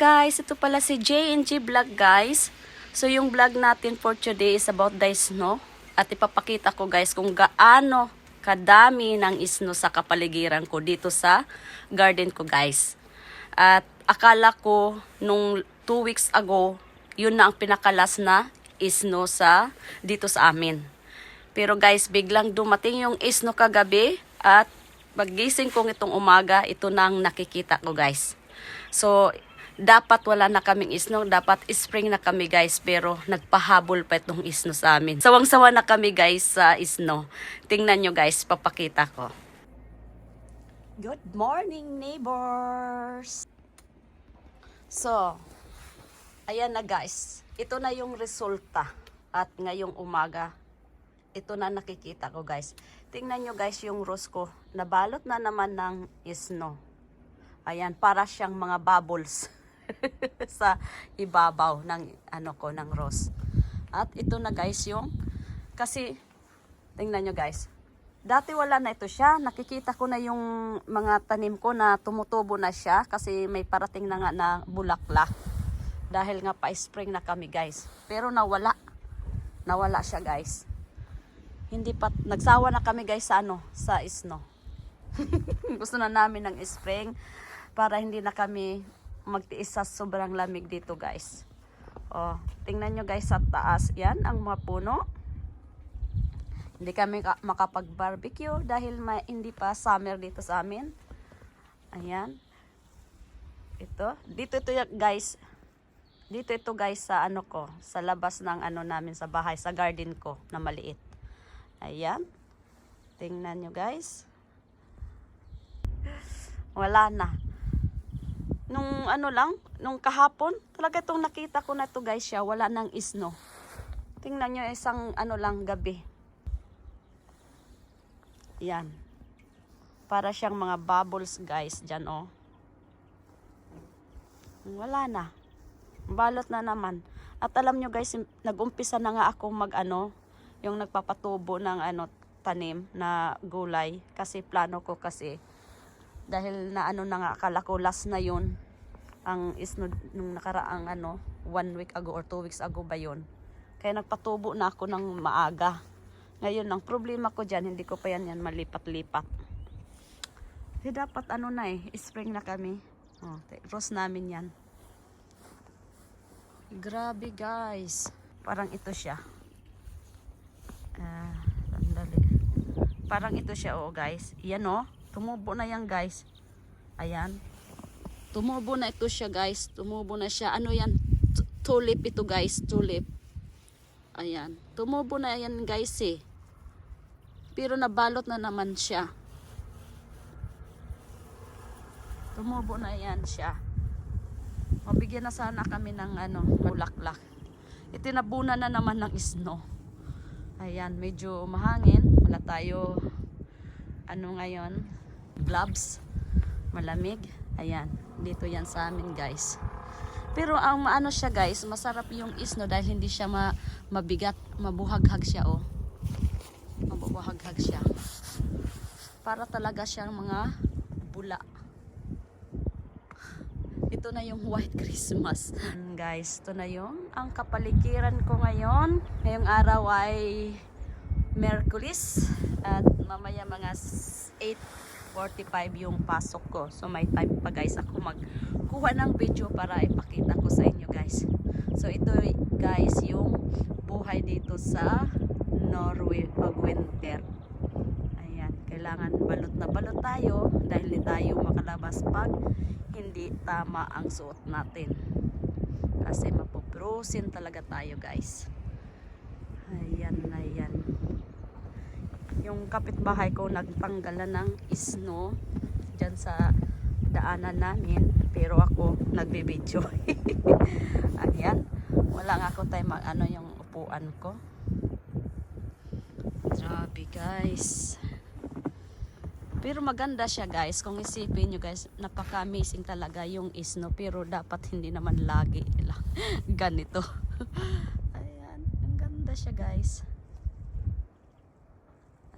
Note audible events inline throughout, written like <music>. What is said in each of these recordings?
Guys, ito pala si JNG Vlog guys. So yung vlog natin for today is about the snow. At ipapakita ko guys kung gaano kadami ng snow sa kapaligiran ko dito sa garden ko guys. At akala ko nung 2 weeks ago, yun na ang pinakalas na snow sa dito sa amin. Pero guys, biglang dumating yung snow kagabi at pagising kong itong umaga, ito na ang nakikita ko guys. So, dapat wala na kaming isno, dapat spring na kami guys, pero nagpahabol pa itong isno sa amin. Sawang-sawa na kami guys sa isno. Tingnan nyo guys, papakita ko. Good morning neighbors! So, ayan na guys. Ito na yung resulta. At ngayong umaga, ito na nakikita ko guys. Tingnan nyo guys yung rose ko. Nabalot na naman ng isno. Ayan, para siyang mga bubbles <laughs> <laughs> sa ibabaw ng ano ko ng rose. At ito na guys yung kasi tingnan nyo guys. Dati wala na ito siya. Nakikita ko na yung mga tanim ko na tumutubo na siya kasi may parating na nga na bulaklak. Dahil nga pa-spring na kami guys. Pero nawala. Nawala siya guys. Hindi pa nagsawa na kami guys sa ano, sa isno. <laughs> Gusto na namin ng spring para hindi na kami magtiis sa sobrang lamig dito guys. Oh, tingnan nyo guys sa taas. Yan ang mga puno. Hindi kami ka- makapag-barbecue dahil may, hindi pa summer dito sa amin. Ayan. Ito. Dito ito guys. Dito ito guys sa ano ko. Sa labas ng ano namin sa bahay. Sa garden ko na maliit. Ayan. Tingnan nyo guys. Wala na. Nung ano lang, nung kahapon, talaga itong nakita ko na to guys siya, wala nang isno. Tingnan nyo isang ano lang gabi. Yan. Para siyang mga bubbles guys dyan oh. Wala na. Balot na naman. At alam nyo guys, nag-umpisa na nga ako mag ano, yung nagpapatubo ng ano, tanim na gulay. Kasi plano ko kasi dahil na ano na nga akala ko last na yun. Ang isno nung nakaraang ano one week ago or two weeks ago ba yun. Kaya nagpatubo na ako ng maaga. Ngayon ang problema ko dyan hindi ko pa yan yan malipat-lipat. Eh dapat ano na eh spring na kami. Oh, rose namin yan. Grabe guys. Parang ito siya. Ah sandali. Parang ito siya oh guys. Yan oh tumubo na yan guys. Ayan. Tumubo na ito siya guys. Tumubo na siya. Ano yan? T- tulip ito guys. Tulip. Ayan. Tumubo na yan guys eh. Pero nabalot na naman siya. Tumubo na yan siya. Mabigyan na sana kami ng ano bulaklak. Itinabunan na naman ng isno. Ayan medyo mahangin. Wala tayo ano ngayon gloves. Malamig. Ayan. Dito yan sa amin guys. Pero ang maano siya guys masarap yung isno dahil hindi siya ma mabigat. Mabuhaghag siya oh. Mabubuhaghag siya. Para talaga siyang mga bula. Ito na yung white christmas. And guys ito na yung ang kapaligiran ko ngayon. Ngayong araw ay Merkulis at mamaya mga 8 45 yung pasok ko. So may time pa guys ako magkuha ng video para ipakita ko sa inyo guys. So ito guys yung buhay dito sa Norway pag winter. Ayan, kailangan balot na balot tayo dahil hindi tayo makalabas pag hindi tama ang suot natin. Kasi mapuprusin talaga tayo guys. Ayan, ayan. Yung kapitbahay ko nagtanggalan ng isno dyan sa daanan namin. Pero ako nagbibideo. <laughs> Ayan. Wala nga ako tayo mag ano yung upuan ko. Grabe guys. Pero maganda siya guys. Kung isipin nyo guys, napaka-amazing talaga yung isno. Pero dapat hindi naman lagi lang <laughs> ganito. <laughs> Ayan, ang ganda siya guys.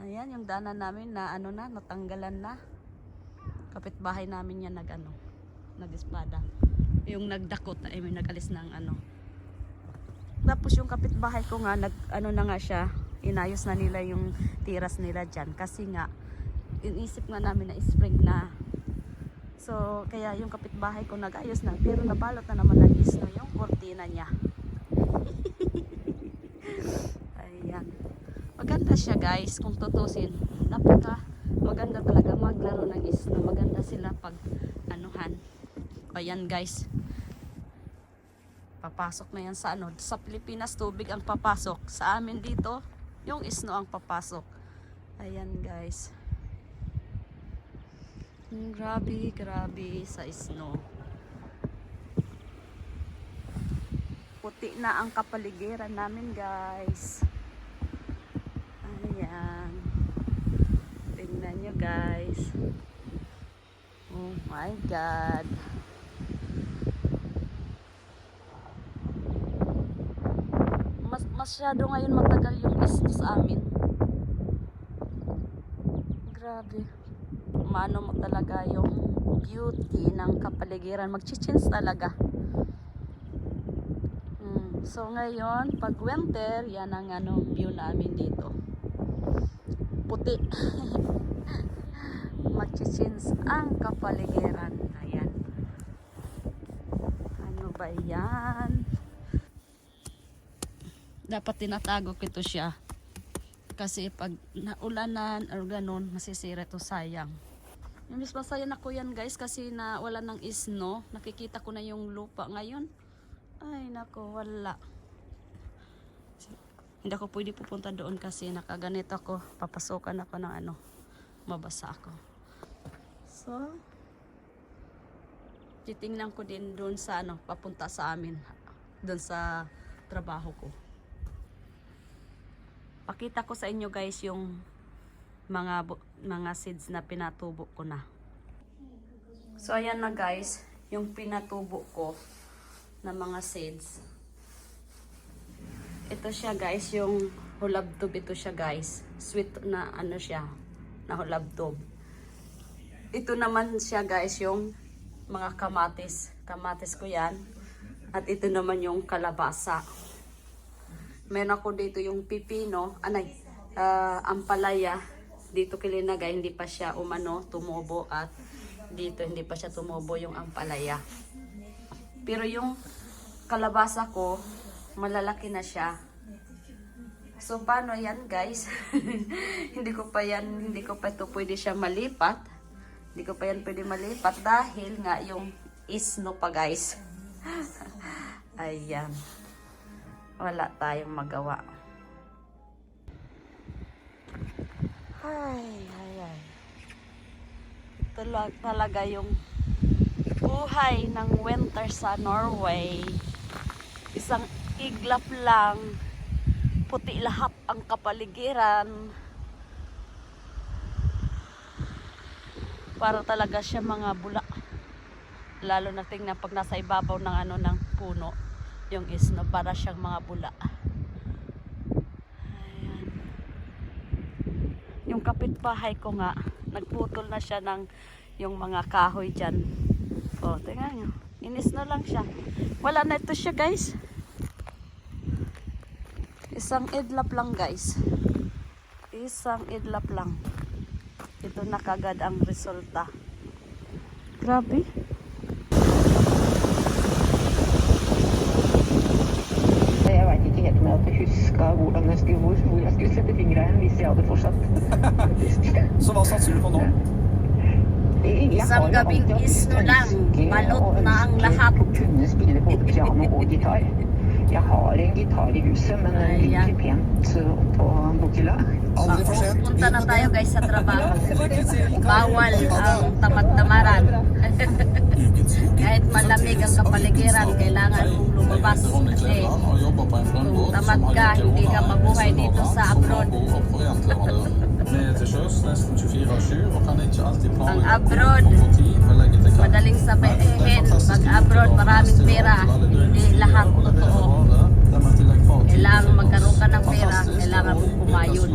Ayan, yung daanan namin na ano na, natanggalan na. Kapitbahay namin yan nag ano. nag-espada. Yung nagdakot, I mean, nag-alis ng ano. Tapos yung kapitbahay ko nga, nag, ano na nga siya, inayos na nila yung tiras nila dyan. Kasi nga, inisip nga namin na spring na. So, kaya yung kapitbahay ko nag-ayos na. Pero nabalot na naman ng isno yung kortina niya. <laughs> Maganda siya guys, kung tutusin. Napaka maganda talaga maglaro ng isno. Maganda sila pag anuhan. Ayan guys. Papasok na yan sa ano. Sa Pilipinas, tubig ang papasok. Sa amin dito, yung isno ang papasok. Ayan guys. Mm, Grabe, grabe sa snow. Puti na ang kapaligiran namin, guys. Ayan. Tingnan nyo, guys. Oh my God. Mas, masyado ngayon matagal yung snow sa amin. Grabe maano mo talaga yung beauty ng kapaligiran. Mag-change talaga. Mm. So ngayon, pag winter, yan ang ano, view namin dito. Puti. <laughs> Mag-change ang kapaligiran. Ayan. Ano ba yan? Dapat tinatago ko ito siya. Kasi pag naulanan or ganun, masisira to sayang. Miss masaya na ko yan guys kasi na wala ng isno. Nakikita ko na yung lupa ngayon. Ay nako, wala. Hindi ako pwede pupunta doon kasi nakaganito ako. Papasukan ako ng ano. Mabasa ako. So, titingnan ko din doon sa ano, papunta sa amin. Doon sa trabaho ko. Pakita ko sa inyo guys yung mga mga seeds na pinatubo ko na. So ayan na guys, yung pinatubo ko na mga seeds. Ito siya guys, yung hulabdob ito siya guys. Sweet na ano siya, na hulabdob. Ito naman siya guys, yung mga kamatis. Kamatis ko yan. At ito naman yung kalabasa. Meron ako dito yung pipino, anay, ah, ampalaya. Dito kilinagay, hindi pa siya umano, tumubo at dito hindi pa siya tumubo yung ampalaya. Pero yung kalabasa ko, malalaki na siya. So paano yan guys? <laughs> hindi ko pa yan, hindi ko pa ito pwede siya malipat. Hindi ko pa yan pwede malipat dahil nga yung isno pa guys. <laughs> Ayan wala tayong magawa. Ay, ay, ay. Ito lang talaga yung buhay ng winter sa Norway. Isang iglap lang. Puti lahat ang kapaligiran. Para talaga siya mga bula. Lalo na tingnan pag nasa ibabaw ng ano ng puno yung isno para siyang mga bula. Ayan. Yung kapitbahay ko nga, nagputol na siya ng yung mga kahoy dyan. O, tingnan nyo. Inisno lang siya. Wala na ito siya guys. Isang idlap lang guys. Isang idlap lang. Ito na kagad ang resulta. Grabe. Jeg veit ikke helt om jeg hadde huska hvordan jeg skulle, hvor, hvor jeg skulle sette fingra hen hvis jeg hadde fortsatt. Så hva satser du på nå? Isang gabing isno lang, balot na ang lahat. kunne spille både piano og gitar. Jeg har en gitar i huset, men den Ayan. ligger pent uh, på bokhylla. Aldri for sent. Punta na tayo guys sa trabaho. Bawal ang tamad-tamaran. <laughs> Kahit malamig ang kapaligiran, kailangan lumabas kasi Kung tamad ka, hindi ka mabuhay dito sa abroad. nabo og projektleverandør. Vi til sjøs nesten 24 av 7 og kan ikke alltid Ang abroad, madaling sabihin, pag abroad maraming pera, hindi lahat totoo. Kailangan magkaroon ka ng pera, kailangan mong kumayod.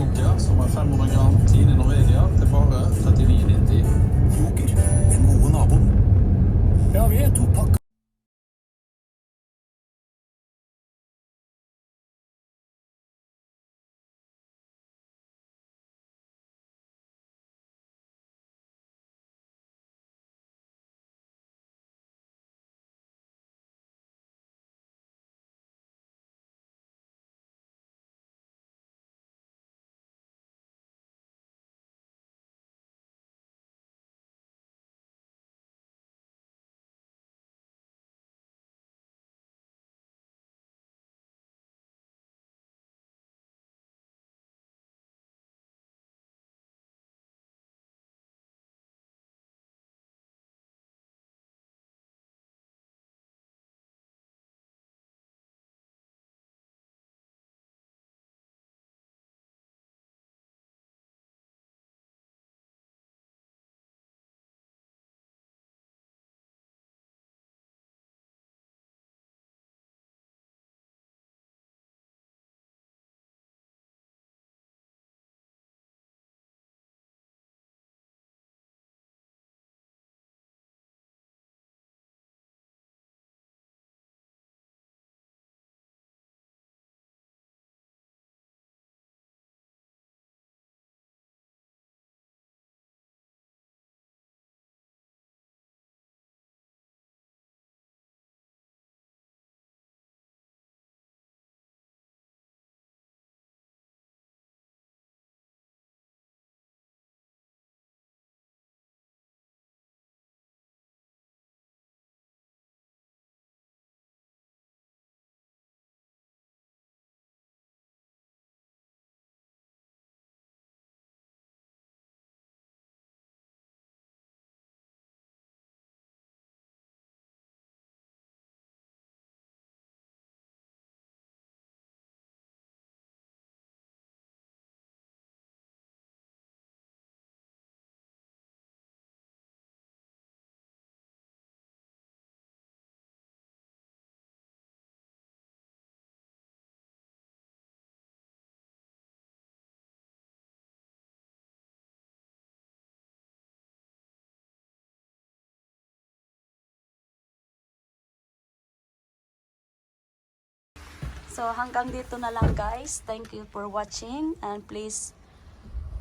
So hanggang dito na lang guys. Thank you for watching and please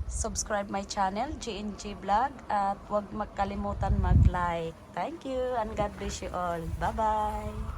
subscribe my channel, GNG Vlog at huwag magkalimutan mag-like. Thank you and God bless you all. Bye-bye!